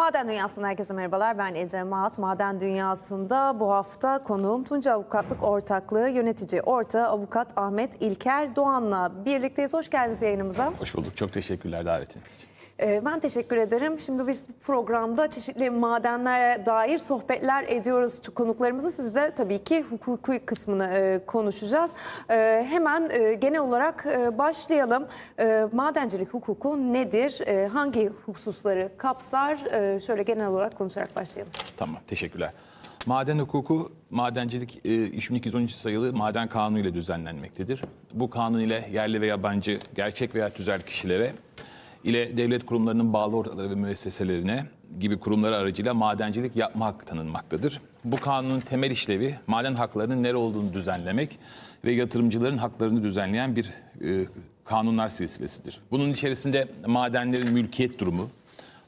Maden Dünyası'ndan herkese merhabalar. Ben Ece Maat. Maden Dünyası'nda bu hafta konuğum Tunca Avukatlık Ortaklığı yönetici ortağı avukat Ahmet İlker Doğan'la birlikteyiz. Hoş geldiniz yayınımıza. Hoş bulduk. Çok teşekkürler davetiniz için. Ee, Ben teşekkür ederim. Şimdi biz bu programda çeşitli madenlere dair sohbetler ediyoruz konuklarımızı. Siz de tabii ki hukuki kısmını e, konuşacağız. Ee, Hemen e, genel olarak e, başlayalım. E, Madencilik hukuku nedir? Hangi hususları kapsar? Şöyle genel olarak konuşarak başlayalım. Tamam, teşekkürler. Maden hukuku, madencilik e, 3213 sayılı maden kanunu ile düzenlenmektedir. Bu kanun ile yerli ve yabancı, gerçek veya tüzel kişilere ile devlet kurumlarının bağlı ortakları ve müesseselerine gibi kurumları aracıyla madencilik yapma hakkı tanınmaktadır. Bu kanunun temel işlevi maden haklarının nere olduğunu düzenlemek ve yatırımcıların haklarını düzenleyen bir e, kanunlar silsilesidir. Bunun içerisinde madenlerin mülkiyet durumu,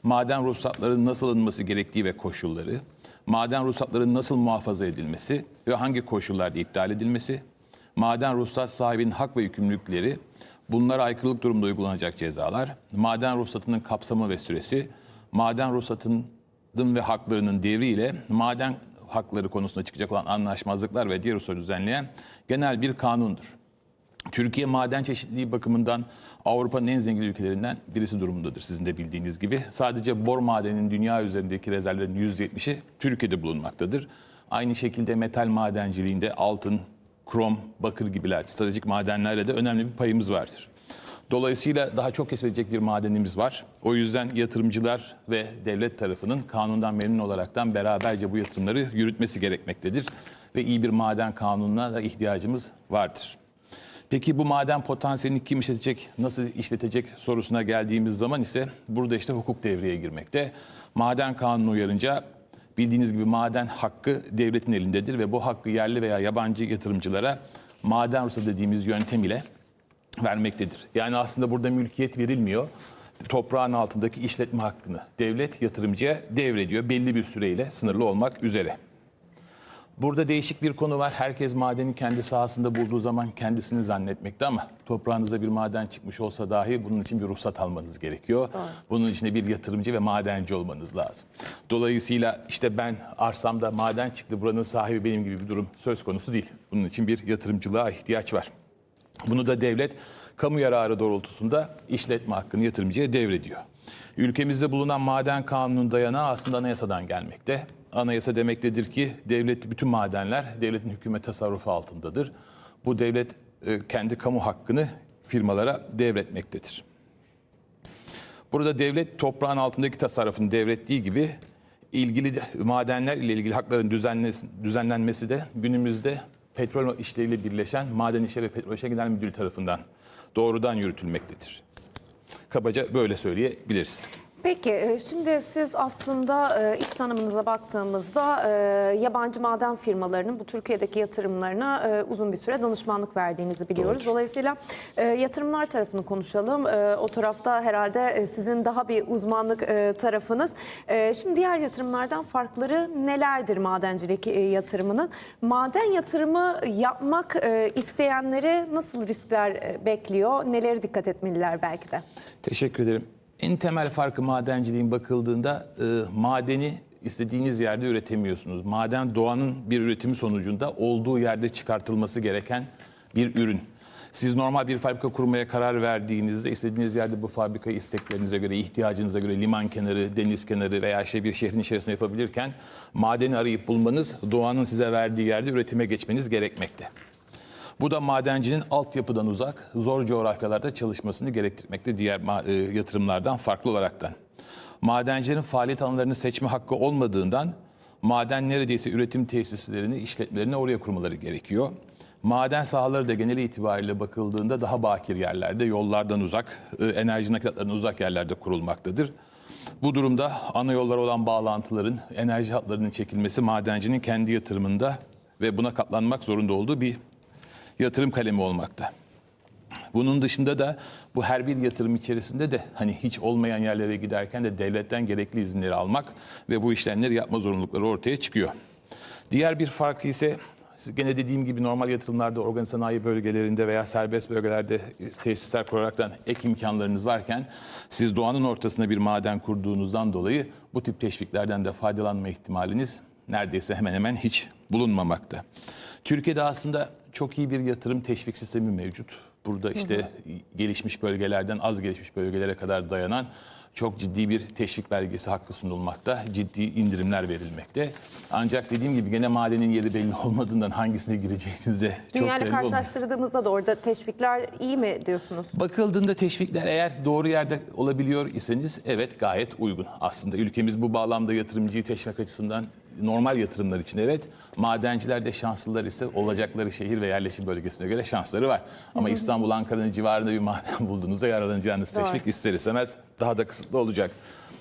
maden ruhsatlarının nasıl alınması gerektiği ve koşulları, maden ruhsatlarının nasıl muhafaza edilmesi ve hangi koşullarda iptal edilmesi, maden ruhsat sahibinin hak ve yükümlülükleri, bunlara aykırılık durumda uygulanacak cezalar, maden ruhsatının kapsamı ve süresi, maden ruhsatının ve haklarının devri ile maden hakları konusunda çıkacak olan anlaşmazlıklar ve diğer hususları düzenleyen genel bir kanundur. Türkiye maden çeşitliliği bakımından Avrupa'nın en zengin ülkelerinden birisi durumundadır sizin de bildiğiniz gibi. Sadece bor madeninin dünya üzerindeki rezervlerin %70'i Türkiye'de bulunmaktadır. Aynı şekilde metal madenciliğinde altın, krom, bakır gibiler stratejik madenlerle de önemli bir payımız vardır. Dolayısıyla daha çok keşfedecek bir madenimiz var. O yüzden yatırımcılar ve devlet tarafının kanundan memnun olaraktan beraberce bu yatırımları yürütmesi gerekmektedir. Ve iyi bir maden kanununa da ihtiyacımız vardır. Peki bu maden potansiyelini kim işletecek, nasıl işletecek sorusuna geldiğimiz zaman ise burada işte hukuk devreye girmekte. Maden kanunu uyarınca bildiğiniz gibi maden hakkı devletin elindedir ve bu hakkı yerli veya yabancı yatırımcılara maden ruhsatı dediğimiz yöntem ile vermektedir. Yani aslında burada mülkiyet verilmiyor. Toprağın altındaki işletme hakkını devlet yatırımcıya devrediyor belli bir süreyle sınırlı olmak üzere. Burada değişik bir konu var. Herkes madeni kendi sahasında bulduğu zaman kendisini zannetmekte ama toprağınızda bir maden çıkmış olsa dahi bunun için bir ruhsat almanız gerekiyor. Bunun için de bir yatırımcı ve madenci olmanız lazım. Dolayısıyla işte ben arsamda maden çıktı buranın sahibi benim gibi bir durum söz konusu değil. Bunun için bir yatırımcılığa ihtiyaç var. Bunu da devlet kamu yararı doğrultusunda işletme hakkını yatırımcıya devrediyor. Ülkemizde bulunan maden kanunun dayanağı aslında anayasadan gelmekte. Anayasa demektedir ki devlet bütün madenler devletin hükümet tasarrufu altındadır. Bu devlet e, kendi kamu hakkını firmalara devretmektedir. Burada devlet toprağın altındaki tasarrufunu devrettiği gibi ilgili de- madenler ile ilgili hakların düzenlenmesi de günümüzde petrol işleriyle birleşen Maden İşleri ve Petrol İşleri Genel Müdürlüğü tarafından doğrudan yürütülmektedir. Kabaca böyle söyleyebiliriz. Peki e, şimdi siz aslında e, iş tanımınıza baktığımızda e, yabancı maden firmalarının bu Türkiye'deki yatırımlarına uzun bir süre danışmanlık verdiğinizi biliyoruz. Doğrudur. Dolayısıyla yatırımlar tarafını konuşalım. O tarafta herhalde sizin daha bir uzmanlık tarafınız. Şimdi diğer yatırımlardan farkları nelerdir madencilik yatırımının? Maden yatırımı yapmak isteyenleri nasıl riskler bekliyor? Neleri dikkat etmeliler belki de? Teşekkür ederim. En temel farkı madenciliğin bakıldığında e, madeni istediğiniz yerde üretemiyorsunuz. Maden doğanın bir üretimi sonucunda olduğu yerde çıkartılması gereken bir ürün. Siz normal bir fabrika kurmaya karar verdiğinizde istediğiniz yerde bu fabrikayı isteklerinize göre, ihtiyacınıza göre liman kenarı, deniz kenarı veya işte bir şehrin içerisinde yapabilirken madeni arayıp bulmanız doğanın size verdiği yerde üretime geçmeniz gerekmekte. Bu da madencinin altyapıdan uzak, zor coğrafyalarda çalışmasını gerektirmekte diğer e, yatırımlardan farklı olaraktan. Madencilerin faaliyet alanlarını seçme hakkı olmadığından maden neredeyse üretim tesislerini, işletmelerini oraya kurmaları gerekiyor. Maden sahaları da genel itibariyle bakıldığında daha bakir yerlerde, yollardan uzak, e, enerji nakilatlarından uzak yerlerde kurulmaktadır. Bu durumda ana yollara olan bağlantıların, enerji hatlarının çekilmesi madencinin kendi yatırımında ve buna katlanmak zorunda olduğu bir yatırım kalemi olmakta. Bunun dışında da bu her bir yatırım içerisinde de hani hiç olmayan yerlere giderken de devletten gerekli izinleri almak ve bu işlemleri yapma zorunlulukları ortaya çıkıyor. Diğer bir farkı ise Gene dediğim gibi normal yatırımlarda organ sanayi bölgelerinde veya serbest bölgelerde tesisler kuraraktan ek imkanlarınız varken siz doğanın ortasına bir maden kurduğunuzdan dolayı bu tip teşviklerden de faydalanma ihtimaliniz neredeyse hemen hemen hiç bulunmamakta. Türkiye'de aslında çok iyi bir yatırım teşvik sistemi mevcut. Burada işte gelişmiş bölgelerden az gelişmiş bölgelere kadar dayanan çok ciddi bir teşvik belgesi hakkı sunulmakta. Ciddi indirimler verilmekte. Ancak dediğim gibi gene madenin yeri belli olmadığından hangisine gireceğinize çok belli olmuyor. karşılaştırdığımızda da orada teşvikler iyi mi diyorsunuz? Bakıldığında teşvikler eğer doğru yerde olabiliyor iseniz evet gayet uygun. Aslında ülkemiz bu bağlamda yatırımcıyı teşvik açısından normal yatırımlar için evet. Madenciler de şanslılar ise olacakları şehir ve yerleşim bölgesine göre şansları var. Ama İstanbul, Ankara'nın civarında bir maden bulduğunuzda yararlanacağınız Doğru. teşvik ister istemez daha da kısıtlı olacak.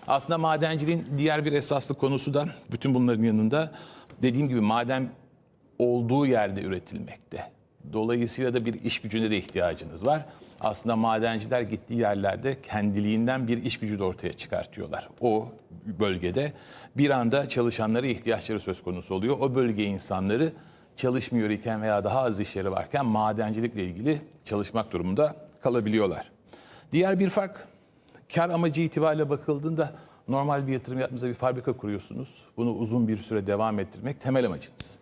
Aslında madenciliğin diğer bir esaslı konusu da bütün bunların yanında dediğim gibi maden olduğu yerde üretilmekte. Dolayısıyla da bir iş gücüne de ihtiyacınız var. Aslında madenciler gittiği yerlerde kendiliğinden bir iş gücü de ortaya çıkartıyorlar. O bölgede bir anda çalışanlara ihtiyaçları söz konusu oluyor. O bölge insanları çalışmıyor iken veya daha az iş yeri varken madencilikle ilgili çalışmak durumunda kalabiliyorlar. Diğer bir fark kar amacı itibariyle bakıldığında normal bir yatırım yaptığınızda bir fabrika kuruyorsunuz. Bunu uzun bir süre devam ettirmek temel amacınız.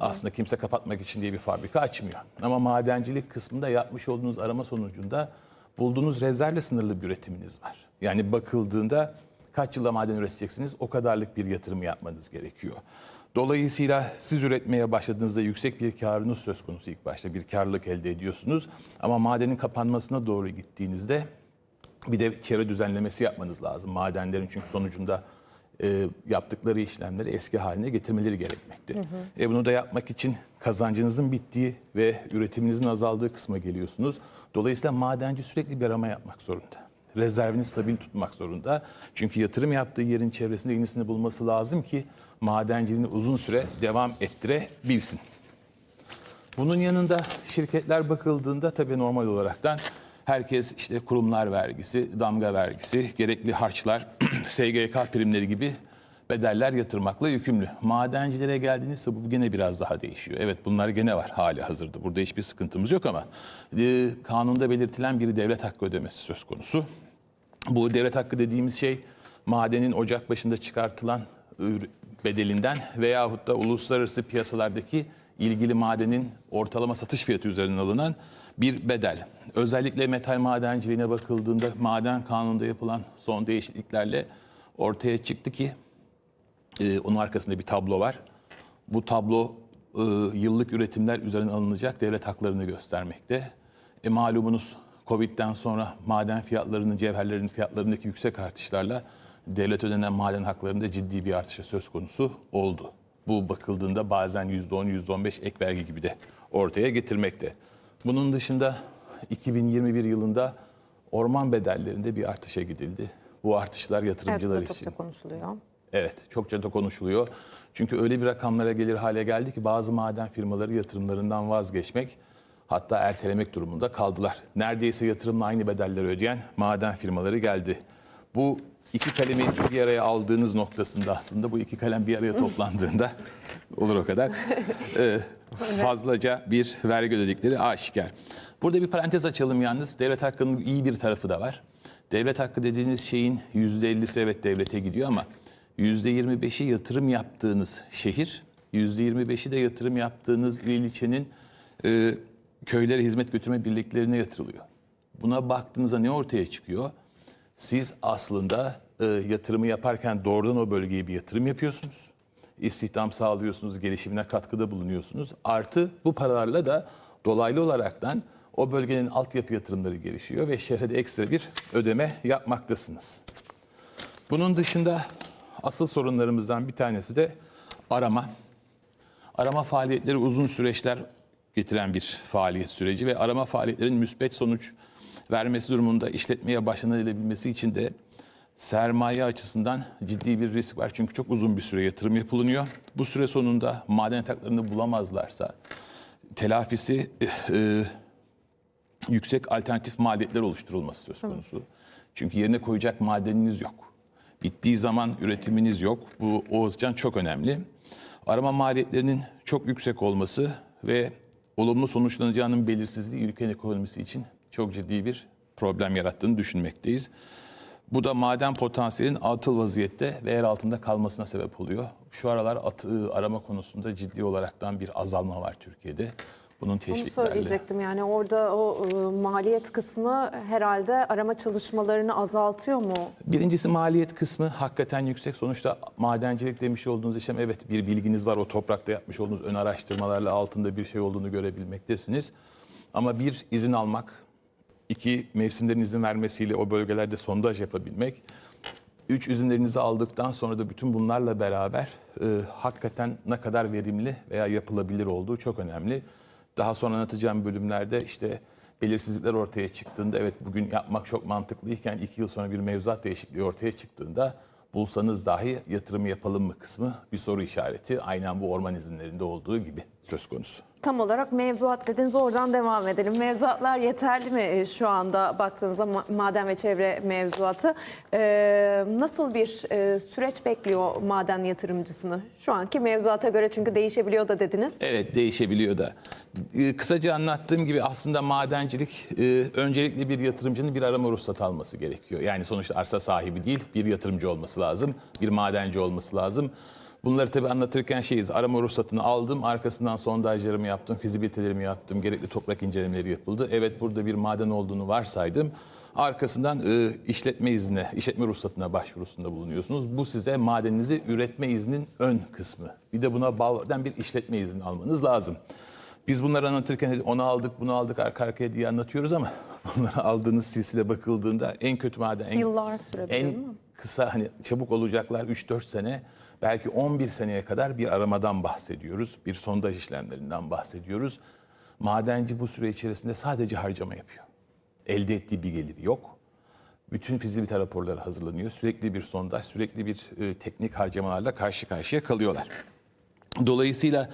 Aslında kimse kapatmak için diye bir fabrika açmıyor. Ama madencilik kısmında yapmış olduğunuz arama sonucunda bulduğunuz rezervle sınırlı bir üretiminiz var. Yani bakıldığında kaç yılda maden üreteceksiniz o kadarlık bir yatırım yapmanız gerekiyor. Dolayısıyla siz üretmeye başladığınızda yüksek bir karınız söz konusu ilk başta bir karlılık elde ediyorsunuz. Ama madenin kapanmasına doğru gittiğinizde bir de çevre düzenlemesi yapmanız lazım. Madenlerin çünkü sonucunda e, yaptıkları işlemleri eski haline getirmeleri gerekmekte. E, bunu da yapmak için kazancınızın bittiği ve üretiminizin azaldığı kısma geliyorsunuz. Dolayısıyla madenci sürekli bir arama yapmak zorunda. Rezervini stabil tutmak zorunda. Çünkü yatırım yaptığı yerin çevresinde yenisini bulması lazım ki madenciliğini uzun süre devam ettirebilsin. Bunun yanında şirketler bakıldığında tabii normal olaraktan herkes işte kurumlar vergisi, damga vergisi, gerekli harçlar, SGK primleri gibi bedeller yatırmakla yükümlü. Madencilere geldiğinizde bu gene biraz daha değişiyor. Evet bunlar gene var hali hazırda. Burada hiçbir sıkıntımız yok ama e, kanunda belirtilen bir devlet hakkı ödemesi söz konusu. Bu devlet hakkı dediğimiz şey madenin ocak başında çıkartılan bedelinden veyahut da uluslararası piyasalardaki ilgili madenin ortalama satış fiyatı üzerinden alınan bir bedel. Özellikle metal madenciliğine bakıldığında maden kanununda yapılan son değişikliklerle ortaya çıktı ki ee, onun arkasında bir tablo var. Bu tablo e, yıllık üretimler üzerinden alınacak devlet haklarını göstermekte. E, malumunuz Covid'den sonra maden fiyatlarının, cevherlerin fiyatlarındaki yüksek artışlarla devlet ödenen maden haklarında ciddi bir artışa söz konusu oldu. Bu bakıldığında bazen %10, %15 ek vergi gibi de ortaya getirmekte. Bunun dışında 2021 yılında orman bedellerinde bir artışa gidildi. Bu artışlar Evet, yatırımcılar bu için da konuşuluyor. Evet, çokça da konuşuluyor. Çünkü öyle bir rakamlara gelir hale geldi ki bazı maden firmaları yatırımlarından vazgeçmek hatta ertelemek durumunda kaldılar. Neredeyse yatırımla aynı bedelleri ödeyen maden firmaları geldi. Bu iki kalemi bir araya aldığınız noktasında aslında bu iki kalem bir araya toplandığında olur o kadar fazlaca bir vergi ödedikleri aşikar. Burada bir parantez açalım yalnız. Devlet hakkının iyi bir tarafı da var. Devlet hakkı dediğiniz şeyin %50'si evet devlete gidiyor ama %25'i yatırım yaptığınız şehir, %25'i de yatırım yaptığınız il ilçenin e, köylere hizmet götürme birliklerine yatırılıyor. Buna baktığınızda ne ortaya çıkıyor? Siz aslında e, yatırımı yaparken doğrudan o bölgeye bir yatırım yapıyorsunuz. İstihdam sağlıyorsunuz, gelişimine katkıda bulunuyorsunuz. Artı bu paralarla da dolaylı olaraktan o bölgenin altyapı yatırımları gelişiyor ve şehre ekstra bir ödeme yapmaktasınız. Bunun dışında asıl sorunlarımızdan bir tanesi de arama. Arama faaliyetleri uzun süreçler getiren bir faaliyet süreci ve arama faaliyetlerin müspet sonuç vermesi durumunda işletmeye başlanılabilmesi için de sermaye açısından ciddi bir risk var. Çünkü çok uzun bir süre yatırım yapılıyor. Bu süre sonunda maden yataklarını bulamazlarsa telafisi e, yüksek alternatif maliyetler oluşturulması söz konusu. Çünkü yerine koyacak madeniniz yok. Bittiği zaman üretiminiz yok. Bu o yüzden çok önemli. Arama maliyetlerinin çok yüksek olması ve olumlu sonuçlanacağının belirsizliği ülkenin ekonomisi için çok ciddi bir problem yarattığını düşünmekteyiz. Bu da maden potansiyelinin atıl vaziyette ve yer altında kalmasına sebep oluyor. Şu aralar atı arama konusunda ciddi olaraktan bir azalma var Türkiye'de. Bunun Onu teşviklerle. söyleyecektim yani orada o e, maliyet kısmı herhalde arama çalışmalarını azaltıyor mu? Birincisi maliyet kısmı hakikaten yüksek. Sonuçta madencilik demiş olduğunuz işlem evet bir bilginiz var. O toprakta yapmış olduğunuz ön araştırmalarla altında bir şey olduğunu görebilmektesiniz. Ama bir izin almak, iki mevsimlerin izin vermesiyle o bölgelerde sondaj yapabilmek, üç izinlerinizi aldıktan sonra da bütün bunlarla beraber e, hakikaten ne kadar verimli veya yapılabilir olduğu çok önemli. Daha sonra anlatacağım bölümlerde işte belirsizlikler ortaya çıktığında evet bugün yapmak çok mantıklıyken iki yıl sonra bir mevzuat değişikliği ortaya çıktığında bulsanız dahi yatırım yapalım mı kısmı bir soru işareti. Aynen bu orman izinlerinde olduğu gibi söz konusu. Tam olarak mevzuat dediniz oradan devam edelim. Mevzuatlar yeterli mi e, şu anda baktığınızda ma- maden ve çevre mevzuatı? Ee, nasıl bir e, süreç bekliyor maden yatırımcısını? Şu anki mevzuata göre çünkü değişebiliyor da dediniz. Evet değişebiliyor da. Kısaca anlattığım gibi aslında madencilik e, öncelikle bir yatırımcının bir arama ruhsatı alması gerekiyor. Yani sonuçta arsa sahibi değil bir yatırımcı olması lazım. Bir madenci olması lazım. Bunları tabii anlatırken şeyiz arama ruhsatını aldım arkasından sondajlarımı yaptım, fizibilitelerimi yaptım, gerekli toprak incelemeleri yapıldı. Evet burada bir maden olduğunu varsaydım. Arkasından e, işletme iznine, işletme ruhsatına başvurusunda bulunuyorsunuz. Bu size madeninizi üretme izninin ön kısmı. Bir de buna bağlı olan bir işletme izni almanız lazım. Biz bunları anlatırken onu aldık, bunu aldık arka arkaya diye anlatıyoruz ama bunları aldığınız silsile bakıldığında en kötü maden, en, Yıllar sürebilir en mi? kısa hani çabuk olacaklar 3-4 sene, belki 11 seneye kadar bir aramadan bahsediyoruz. Bir sondaj işlemlerinden bahsediyoruz. Madenci bu süre içerisinde sadece harcama yapıyor. Elde ettiği bir geliri yok. Bütün fizibilite raporları hazırlanıyor. Sürekli bir sondaj, sürekli bir e, teknik harcamalarla karşı karşıya kalıyorlar. Dolayısıyla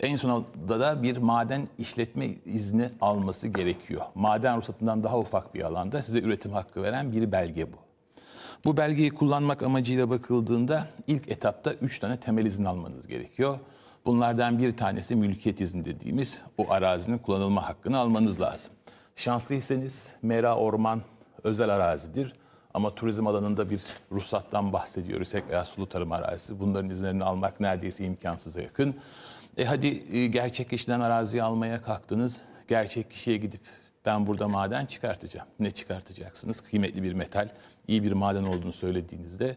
en sonunda da bir maden işletme izni alması gerekiyor. Maden ruhsatından daha ufak bir alanda size üretim hakkı veren bir belge bu. Bu belgeyi kullanmak amacıyla bakıldığında ilk etapta 3 tane temel izin almanız gerekiyor. Bunlardan bir tanesi mülkiyet izni dediğimiz o arazinin kullanılma hakkını almanız lazım. Şanslıysanız mera orman özel arazidir. Ama turizm alanında bir ruhsattan bahsediyoruz veya sulu tarım arazisi. Bunların izinlerini almak neredeyse imkansıza yakın. E hadi e, gerçek kişiden araziyi almaya kalktınız. Gerçek kişiye gidip ben burada maden çıkartacağım. Ne çıkartacaksınız? Kıymetli bir metal, iyi bir maden olduğunu söylediğinizde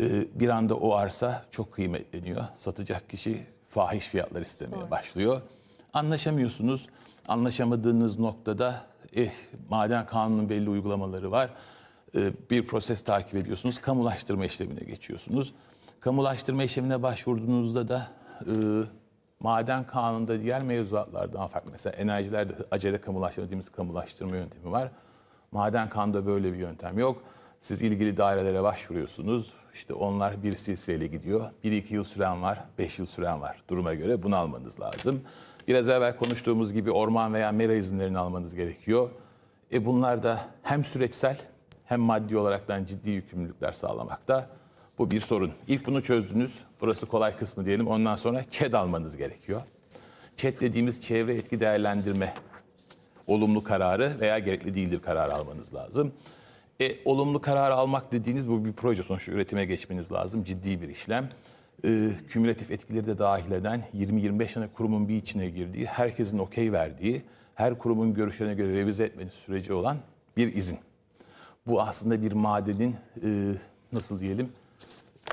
e, bir anda o arsa çok kıymetleniyor. Satacak kişi fahiş fiyatlar istemeye başlıyor. Anlaşamıyorsunuz. Anlaşamadığınız noktada eh, maden kanunun belli uygulamaları var. E, bir proses takip ediyorsunuz. Kamulaştırma işlemine geçiyorsunuz. Kamulaştırma işlemine başvurduğunuzda da e, maden kanununda diğer mevzuatlardan farklı. Mesela enerjilerde acele kamulaştırma dediğimiz kamulaştırma yöntemi var. Maden kanunda böyle bir yöntem yok. Siz ilgili dairelere başvuruyorsunuz. İşte onlar bir silsileyle gidiyor. Bir iki yıl süren var, beş yıl süren var. Duruma göre bunu almanız lazım. Biraz evvel konuştuğumuz gibi orman veya mera izinlerini almanız gerekiyor. E bunlar da hem süreçsel hem maddi olaraktan ciddi yükümlülükler sağlamakta. Bu bir sorun. İlk bunu çözdünüz. Burası kolay kısmı diyelim. Ondan sonra ÇED almanız gerekiyor. ÇED dediğimiz çevre etki değerlendirme olumlu kararı veya gerekli değildir kararı almanız lazım. E, olumlu karar almak dediğiniz bu bir proje sonuçta üretime geçmeniz lazım. Ciddi bir işlem. E, kümülatif etkileri de dahil eden 20-25 tane kurumun bir içine girdiği, herkesin okey verdiği, her kurumun görüşlerine göre revize etmeniz süreci olan bir izin. Bu aslında bir madenin e, nasıl diyelim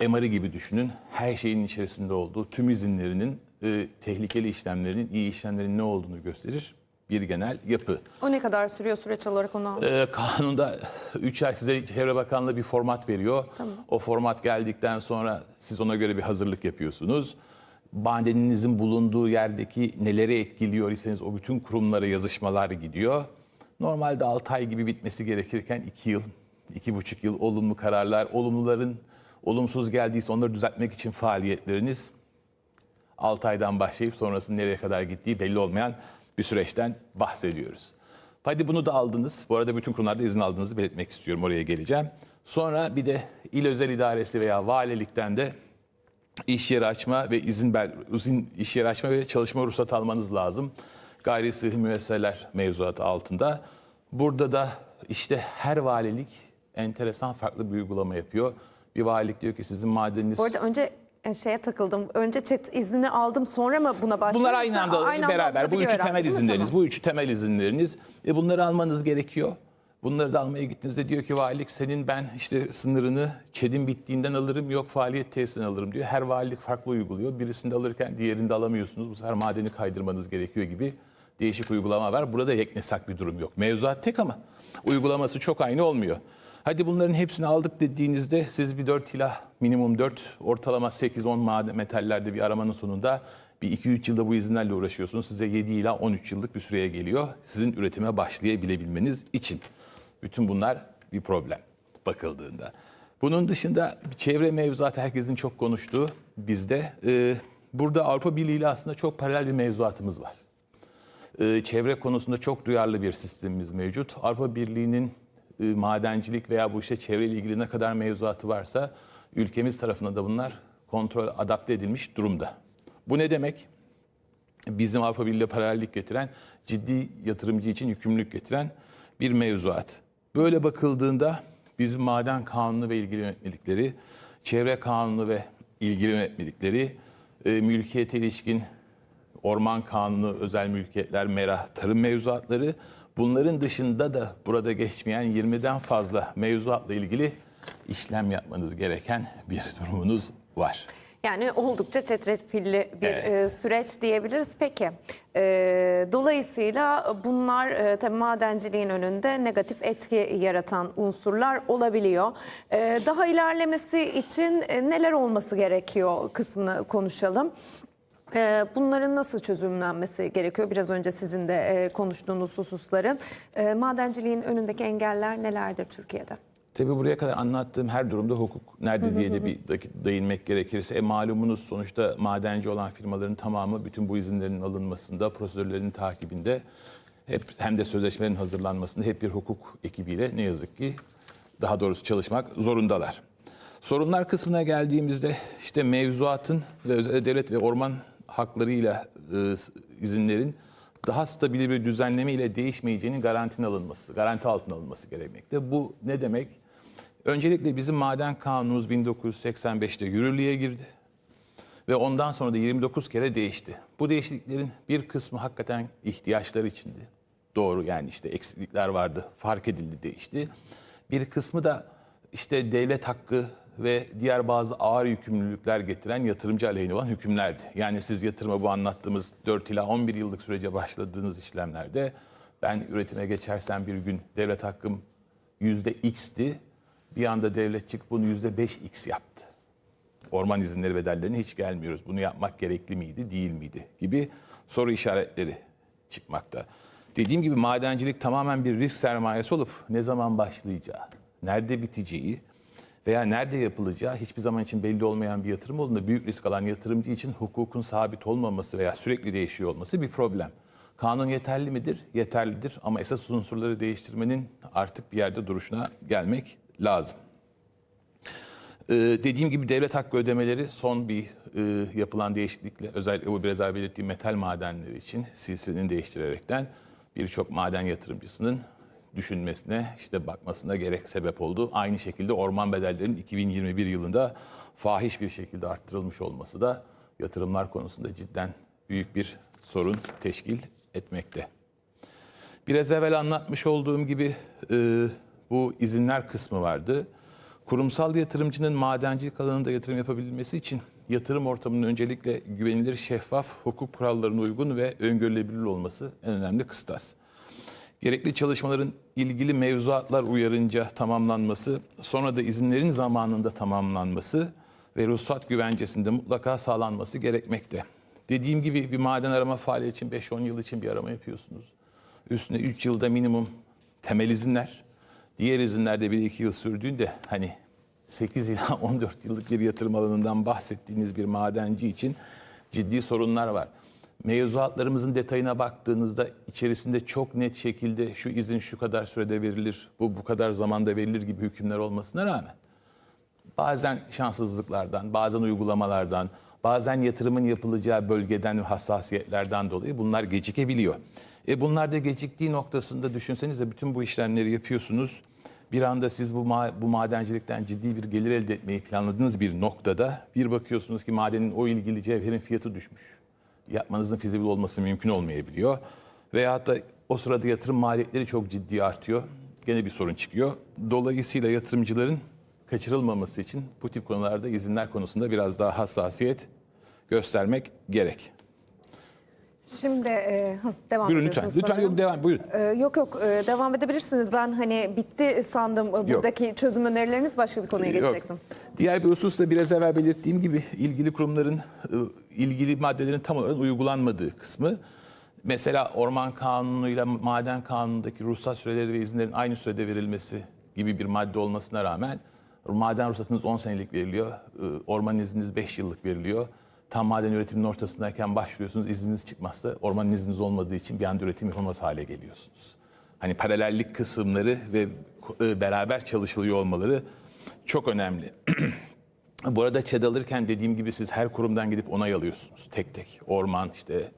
MR'ı gibi düşünün. Her şeyin içerisinde olduğu tüm izinlerinin e, tehlikeli işlemlerin, iyi işlemlerin ne olduğunu gösterir bir genel yapı. O ne kadar sürüyor süreç olarak onu. Ee, kanunda 3 ay size Çevre Bakanlığı bir format veriyor. O format geldikten sonra siz ona göre bir hazırlık yapıyorsunuz. Madeninizin bulunduğu yerdeki neleri etkiliyor iseniz o bütün kurumlara yazışmalar gidiyor. Normalde 6 ay gibi bitmesi gerekirken 2 yıl, 2,5 yıl olumlu kararlar, olumluların olumsuz geldiyse onları düzeltmek için faaliyetleriniz 6 aydan başlayıp sonrasında nereye kadar gittiği belli olmayan bir süreçten bahsediyoruz. Hadi bunu da aldınız. Bu arada bütün kurumlarda izin aldığınızı belirtmek istiyorum. Oraya geleceğim. Sonra bir de il özel idaresi veya valilikten de iş yeri açma ve izin izin iş yeri açma ve çalışma ruhsatı almanız lazım. Gayri sıhhi müesseseler mevzuatı altında. Burada da işte her valilik enteresan farklı bir uygulama yapıyor. Bir valilik diyor ki sizin madeniniz Bu arada önce e, şeye takıldım. Önce chat iznini aldım sonra mı buna başladım? Bunlar aynı anda beraber. Bu alınabiliyor üçü temel izinleriniz. Tamam. Bu üçü temel izinleriniz. E bunları almanız gerekiyor. Bunları da almaya gittiğinizde diyor ki valilik senin ben işte sınırını ÇED'in bittiğinden alırım yok faaliyet tesisinden alırım diyor. Her valilik farklı uyguluyor. Birisinde alırken diğerinde alamıyorsunuz. Bu sefer madeni kaydırmanız gerekiyor gibi değişik uygulama var. Burada yeknesak bir durum yok. Mevzuat tek ama uygulaması çok aynı olmuyor. Hadi bunların hepsini aldık dediğinizde siz bir 4 ila minimum 4 ortalama 8-10 maden metallerde bir aramanın sonunda bir 2-3 yılda bu izinlerle uğraşıyorsunuz. Size 7 ila 13 yıllık bir süreye geliyor. Sizin üretime başlayabilebilmeniz için. Bütün bunlar bir problem bakıldığında. Bunun dışında çevre mevzuatı herkesin çok konuştuğu bizde. e, burada Avrupa Birliği ile aslında çok paralel bir mevzuatımız var e, çevre konusunda çok duyarlı bir sistemimiz mevcut. Avrupa Birliği'nin e, madencilik veya bu işte çevreyle ilgili ne kadar mevzuatı varsa ülkemiz tarafından da bunlar kontrol adapte edilmiş durumda. Bu ne demek? Bizim Avrupa Birliği ile paralellik getiren, ciddi yatırımcı için yükümlülük getiren bir mevzuat. Böyle bakıldığında bizim maden kanunu ve ilgili yönetmelikleri, çevre kanunu ve ilgili yönetmelikleri, e, mülkiyete ilişkin orman kanunu, özel mülkiyetler, merah, tarım mevzuatları bunların dışında da burada geçmeyen 20'den fazla mevzuatla ilgili işlem yapmanız gereken bir durumunuz var. Yani oldukça çetrefilli bir Evet. e, süreç diyebiliriz. Peki, e, dolayısıyla bunlar e, tabii madenciliğin önünde negatif etki yaratan unsurlar olabiliyor. E, daha ilerlemesi için e, neler olması gerekiyor kısmını konuşalım. E, Bunların nasıl çözümlenmesi gerekiyor? Biraz önce sizin de e, konuştuğunuz hususların. E, Madenciliğin önündeki engeller nelerdir Türkiye'de? Tabii buraya kadar anlattığım her durumda hukuk nerede diye de bir değinmek gerekirse e, malumunuz sonuçta madenci olan firmaların tamamı bütün bu izinlerin alınmasında, prosedürlerin takibinde hep hem de sözleşmelerin hazırlanmasında hep bir hukuk ekibiyle ne yazık ki daha doğrusu çalışmak zorundalar. Sorunlar kısmına geldiğimizde işte mevzuatın ve özel devlet ve orman haklarıyla e, izinlerin daha stabil bir düzenleme ile değişmeyeceğinin garantinin alınması, garanti altına alınması gerekmekte. Bu ne demek? Öncelikle bizim maden kanunumuz 1985'te yürürlüğe girdi ve ondan sonra da 29 kere değişti. Bu değişikliklerin bir kısmı hakikaten ihtiyaçlar içindi. Doğru yani işte eksiklikler vardı, fark edildi, değişti. Bir kısmı da işte devlet hakkı ve diğer bazı ağır yükümlülükler getiren yatırımcı aleyhine olan hükümlerdi. Yani siz yatırıma bu anlattığımız 4 ila 11 yıllık sürece başladığınız işlemlerde ben üretime geçersem bir gün devlet hakkım yüzde x'ti. Bir anda devlet çıkıp bunu yüzde 5x yaptı orman izinleri bedellerine hiç gelmiyoruz. Bunu yapmak gerekli miydi, değil miydi gibi soru işaretleri çıkmakta. Dediğim gibi madencilik tamamen bir risk sermayesi olup ne zaman başlayacağı, nerede biteceği veya nerede yapılacağı hiçbir zaman için belli olmayan bir yatırım olduğunda büyük risk alan yatırımcı için hukukun sabit olmaması veya sürekli değişiyor olması bir problem. Kanun yeterli midir? Yeterlidir ama esas unsurları değiştirmenin artık bir yerde duruşuna gelmek lazım. Ee, dediğim gibi devlet hakkı ödemeleri son bir e, yapılan değişiklikle özellikle bu biraz evvel belirttiğim metal madenleri için silsilenin değiştirerekten birçok maden yatırımcısının düşünmesine işte bakmasına gerek sebep oldu. Aynı şekilde orman bedellerinin 2021 yılında fahiş bir şekilde arttırılmış olması da yatırımlar konusunda cidden büyük bir sorun teşkil etmekte. Biraz evvel anlatmış olduğum gibi e, bu izinler kısmı vardı. Kurumsal yatırımcının madencilik alanında yatırım yapabilmesi için yatırım ortamının öncelikle güvenilir, şeffaf, hukuk kurallarına uygun ve öngörülebilir olması en önemli kıstas. Gerekli çalışmaların ilgili mevzuatlar uyarınca tamamlanması, sonra da izinlerin zamanında tamamlanması ve ruhsat güvencesinde mutlaka sağlanması gerekmekte. Dediğim gibi bir maden arama faaliyeti için 5-10 yıl için bir arama yapıyorsunuz. Üstüne 3 yılda minimum temel izinler, diğer izinlerde 1-2 yıl sürdüğünde hani 8 ila 14 yıllık bir yatırım alanından bahsettiğiniz bir madenci için ciddi sorunlar var. Mevzuatlarımızın detayına baktığınızda içerisinde çok net şekilde şu izin şu kadar sürede verilir, bu bu kadar zamanda verilir gibi hükümler olmasına rağmen bazen şanssızlıklardan, bazen uygulamalardan, bazen yatırımın yapılacağı bölgeden ve hassasiyetlerden dolayı bunlar gecikebiliyor. E bunlar da geciktiği noktasında düşünsenize bütün bu işlemleri yapıyorsunuz. Bir anda siz bu, ma- bu madencilikten ciddi bir gelir elde etmeyi planladığınız bir noktada bir bakıyorsunuz ki madenin o ilgili cevherin fiyatı düşmüş. Yapmanızın fizibil olması mümkün olmayabiliyor. Veyahut da o sırada yatırım maliyetleri çok ciddi artıyor. Gene bir sorun çıkıyor. Dolayısıyla yatırımcıların kaçırılmaması için bu tip konularda izinler konusunda biraz daha hassasiyet göstermek gerek. Şimdi e, hı, devam Buyurun lütfen. ediyorsunuz Lütfen sanırım. yok devam buyurun. Ee, yok yok e, devam edebilirsiniz. Ben hani bitti sandım e, buradaki çözüm önerileriniz başka bir konuya Yok. geçecektim. Diğer bir husus da biraz evvel belirttiğim gibi ilgili kurumların e, ilgili maddelerin tam olarak uygulanmadığı kısmı. Mesela Orman Kanunu'yla Maden Kanunu'ndaki ruhsat süreleri ve izinlerin aynı sürede verilmesi gibi bir madde olmasına rağmen maden ruhsatınız 10 senelik veriliyor, e, orman izniniz 5 yıllık veriliyor. Tam maden üretiminin ortasındayken başvuruyorsunuz, izniniz çıkmazsa orman izniniz olmadığı için bir anda üretim yapamaz hale geliyorsunuz. Hani paralellik kısımları ve e, beraber çalışılıyor olmaları çok önemli. Bu arada ÇED alırken dediğim gibi siz her kurumdan gidip onay alıyorsunuz. Tek tek. Orman, işte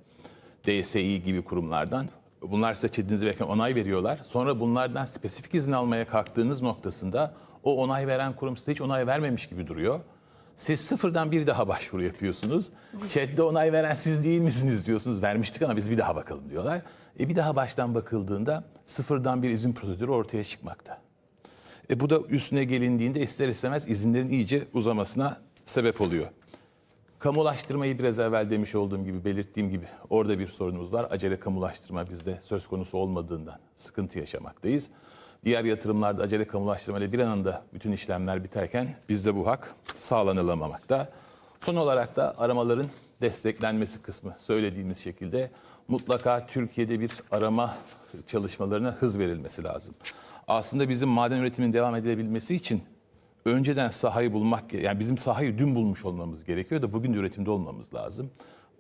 DSİ gibi kurumlardan. Bunlar size ÇED'inizi verirken onay veriyorlar. Sonra bunlardan spesifik izin almaya kalktığınız noktasında o onay veren kurum size hiç onay vermemiş gibi duruyor. Siz sıfırdan bir daha başvuru yapıyorsunuz. ÇED'de onay veren siz değil misiniz diyorsunuz. Vermiştik ama biz bir daha bakalım diyorlar. E bir daha baştan bakıldığında sıfırdan bir izin prosedürü ortaya çıkmakta. E bu da üstüne gelindiğinde ister istemez izinlerin iyice uzamasına sebep oluyor. Kamulaştırmayı biraz evvel demiş olduğum gibi, belirttiğim gibi orada bir sorunumuz var. Acele kamulaştırma bizde söz konusu olmadığından sıkıntı yaşamaktayız. Diğer yatırımlarda acele kamulaştırma ile bir anda bütün işlemler biterken bizde bu hak sağlanılamamakta. Son olarak da aramaların desteklenmesi kısmı söylediğimiz şekilde mutlaka Türkiye'de bir arama çalışmalarına hız verilmesi lazım. Aslında bizim maden üretiminin devam edilebilmesi için önceden sahayı bulmak, yani bizim sahayı dün bulmuş olmamız gerekiyor da bugün de üretimde olmamız lazım.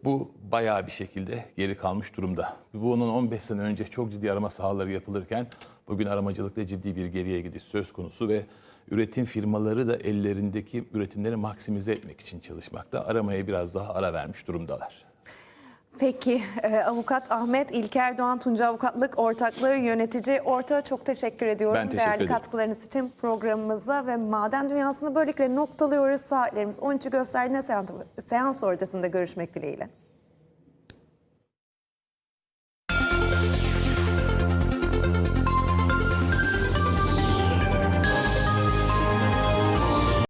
Bu bayağı bir şekilde geri kalmış durumda. Bunun 15 sene önce çok ciddi arama sahaları yapılırken bugün aramacılıkta ciddi bir geriye gidiş söz konusu ve üretim firmaları da ellerindeki üretimleri maksimize etmek için çalışmakta. Aramaya biraz daha ara vermiş durumdalar. Peki e, avukat Ahmet İlker Doğan Tunca Avukatlık Ortaklığı yönetici ortağı çok teşekkür ediyorum. Ben teşekkür Değerli ederim. katkılarınız için programımıza ve maden dünyasını böylelikle noktalıyoruz. Saatlerimiz 13'ü gösterdiğinde seans, seans ortasında görüşmek dileğiyle.